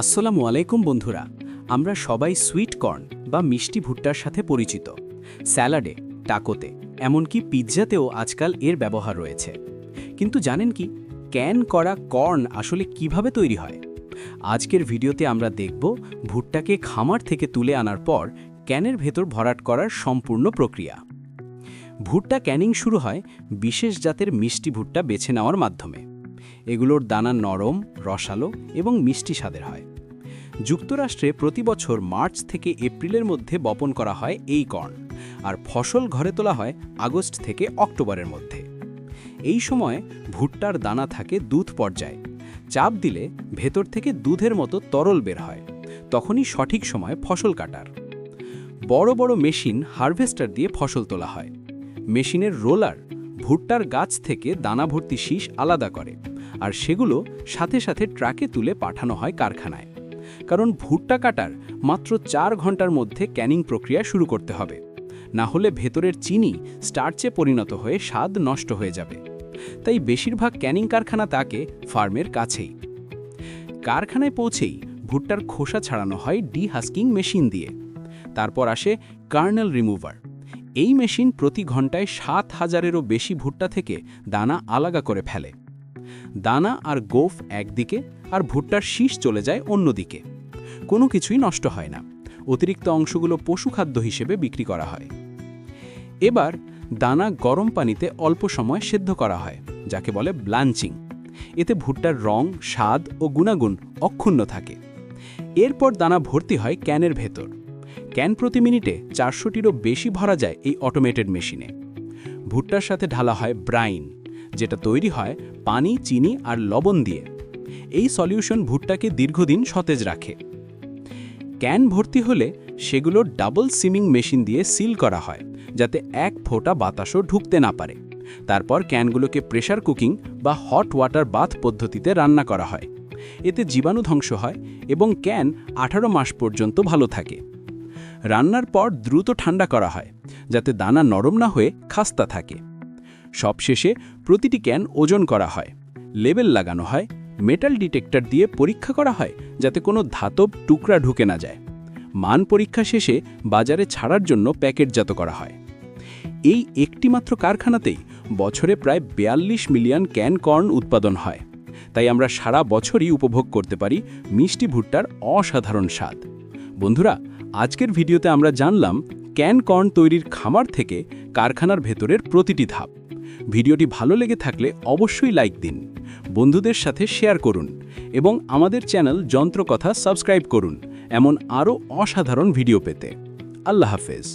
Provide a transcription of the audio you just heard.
আসসালামু আলাইকুম বন্ধুরা, আমরা সবাই সুইট কর্ন বা মিষ্টি ভুট্টার সাথে পরিচিত। স্যালাডে, টাকোতে, এমনকি পিৎজাতেও আজকাল এর ব্যবহার রয়েছে। কিন্তু জানেন কি, ক্যান করা কর্ন আসলে কীভাবে তৈরি হয়? আজকের ভিডিওতে আমরা দেখব ভুট্টাকে খামার থেকে তুলে আনার পর ক্যানের ভেতর ভরাট করার সম্পূর্ণ প্রক্রিয়া। ভুট্টা ক্যানিং শুরু হয় বিশেষ জাতের মিষ্টি ভুট্টা বেছে নেওয়ার মাধ্যমে। এগুলোর দানা নরম, রসালো এবং মিষ্টি স্বাদের হয়। যুক্তরাষ্ট্রে প্রতি বছর মার্চ থেকে এপ্রিলের মধ্যে বপন করা হয় এই কর্ন, আর ফসল ঘরে তোলা হয় আগস্ট থেকে অক্টোবরের মধ্যে। এই সময় ভুট্টার দানা থাকে দুধ পর্যায়ে, চাপ দিলে ভেতর থেকে দুধের মতো তরল বের হয়, তখনই সঠিক সময় ফসল কাটার। বড় বড় মেশিন হারভেস্টার দিয়ে ফসল তোলা হয়। মেশিনের রোলার ভুট্টার গাছ থেকে দানা ভর্তি শীষ আলাদা করে, আর সেগুলো সাথে সাথে ট্রাকে তুলে পাঠানো হয় কারখানায়। কারণ ভুট্টা কাটার মাত্র চার ঘণ্টার মধ্যে ক্যানিং প্রক্রিয়া শুরু করতে হবে। না হলে ভেতরের চিনি স্টার্চে পরিণত হয়ে স্বাদ নষ্ট হয়ে যাবে। তাই বেশিরভাগ ক্যানিং কারখানা তাকে ফার্মের কাছেই। কারখানায় পৌঁছেই ভুট্টার খোসা ছাড়ানো হয় ডিহাস্কিং মেশিন দিয়ে। তারপর আসে কার্নেল রিমুভার। এই মেশিন প্রতি ঘন্টায় সাত হাজারেরও বেশি ভুট্টা থেকে দানা আলাদা করে ফেলে। দানা আর গোফ একদিকে আর ভুট্টার শীষ চলে যায় অন্যদিকে। কোনো কিছুই নষ্ট হয় না। অতিরিক্ত অংশগুলো পশুখাদ্য হিসেবে বিক্রি করা হয়। এবার দানা গরম পানিতে অল্প সময় সেদ্ধ করা হয়, যাকে বলে ব্লাঞ্চিং। এতে ভুট্টার রং, স্বাদ ও গুণাগুণ অক্ষুণ্ণ থাকে। এরপর দানা ভর্তি হয় ক্যানের ভেতর। ক্যান প্রতি মিনিটে চারশোটিরও বেশি ভরা যায় এই অটোমেটেড মেশিনে ভুট্টার সাথে ঢালা হয় ব্রাইন যেটা তৈরি হয় পানি, চিনি আর লবণ দিয়ে। এই সলিউশন ভুট্টাকে দীর্ঘদিন সতেজ রাখে। ক্যান ভর্তি হলে সেগুলো ডাবল সিমিং মেশিন দিয়ে সিল করা হয়, যাতে এক ফোঁটা বাতাসও ঢুকতে না পারে। তারপর ক্যানগুলোকে প্রেশার কুকিং বা হট ওয়াটার বাথ পদ্ধতিতে রান্না করা হয়। এতে জীবাণু ধ্বংস হয় এবং ক্যান আঠারো মাস পর্যন্ত ভালো থাকে। রান্নার পর দ্রুত ঠান্ডা করা হয়, যাতে দানা নরম না হয়ে খাস্তা থাকে। সবশেষে প্রতিটি ক্যান ওজন করা হয়, লেবেল লাগানো হয়, মেটাল ডিটেক্টর দিয়ে পরীক্ষা করা হয়, যাতে কোনো ধাতব টুকরা ঢুকে না যায়। মান পরীক্ষা শেষে বাজারে ছাড়ার জন্য প্যাকেটজাত করা হয়। এই একটিমাত্র কারখানাতেই বছরে প্রায় বেয়াল্লিশ মিলিয়ন ক্যান কর্ন উৎপাদন হয়। তাই আমরা সারা বছরই উপভোগ করতে পারি মিষ্টি ভুট্টার অসাধারণ স্বাদ। বন্ধুরা, আজকের ভিডিওতে আমরা জানলাম ক্যান কর্ন তৈরির খামার থেকে কারখানার ভেতরের প্রতিটি ধাপ। ভিডিওটি ভালো লেগে থাকলে অবশ্যই লাইক দিন, বন্ধুদের সাথে শেয়ার করুন এবং আমাদের চ্যানেল যন্ত্রকথা সাবস্ক্রাইব করুন, এমন আরও অসাধারণ ভিডিও পেতে। আল্লাহ হাফেজ।